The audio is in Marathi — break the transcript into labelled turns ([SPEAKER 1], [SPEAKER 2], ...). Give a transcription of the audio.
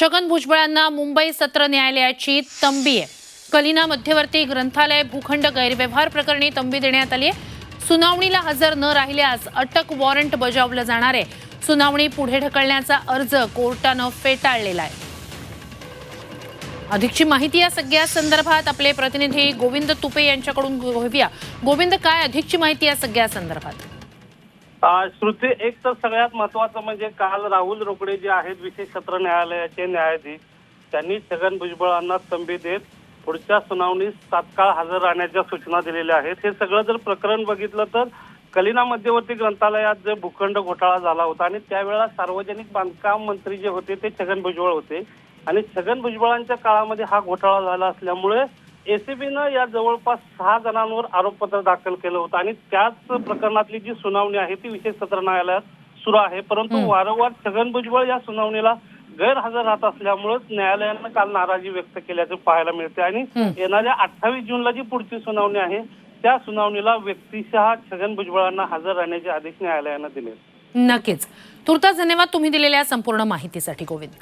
[SPEAKER 1] छगन भुजबळांना मुंबई सत्र न्यायालयाची तंबी आहे. कलिना मध्यवर्ती ग्रंथालय भूखंड गैरव्यवहार प्रकरणी तंबी देण्यात आली आहे. सुनावणीला हजर न राहिल्यास अटक वॉरंट बजावलं जाणार आहे. सुनावणी पुढे ढकलण्याचा अर्ज कोर्टानं फेटाळलेला आहे. अधिकची माहिती या सगळ्या संदर्भात आपले प्रतिनिधी गोविंद तुपे यांच्याकडून घेऊया. गोविंद काय अधिकची माहिती या सगळ्या संदर्भात?
[SPEAKER 2] श्रुती एक तर सगळ्यात महत्वाचं म्हणजे काल राहुल रोकडे जे आहेत विशेष सत्र न्यायालयाचे न्यायाधीश त्यांनी छगन भुजबळांना तंबी देत पुढच्या सुनावणीस तात्काळ हजर राहण्याच्या सूचना दिलेल्या आहेत. हे सगळं जर प्रकरण बघितलं तर कलिना मध्यवर्ती ग्रंथालयात जे भूखंड घोटाळा झाला होता आणि त्यावेळेला सार्वजनिक बांधकाम मंत्री जे होते ते छगन भुजबळ होते. आणि छगन भुजबळांच्या काळामध्ये हा घोटाळा झाला असल्यामुळे एसीबीनं या जवळपास सहा जणांवर आरोपपत्र दाखल केलं होतं. आणि त्याच प्रकरणातली जी सुनावणी आहे ती विशेष सत्र न्यायालयात सुरू आहे. परंतु. वारंवार छगन भुजबळ या सुनावणीला गैरहजर राहत असल्यामुळेच न्यायालयानं काल नाराजी व्यक्त केल्याचं पाहायला मिळते आणि. येणाऱ्या अठ्ठावीस जूनला जी पुढची सुनावणी आहे त्या सुनावणीला व्यक्तिशः छगन भुजबळांना हजर राहण्याचे आदेश न्यायालयानं दिले.
[SPEAKER 1] नक्कीच. तुर्तास धन्यवाद तुम्ही दिलेल्या संपूर्ण माहितीसाठी गोविंद.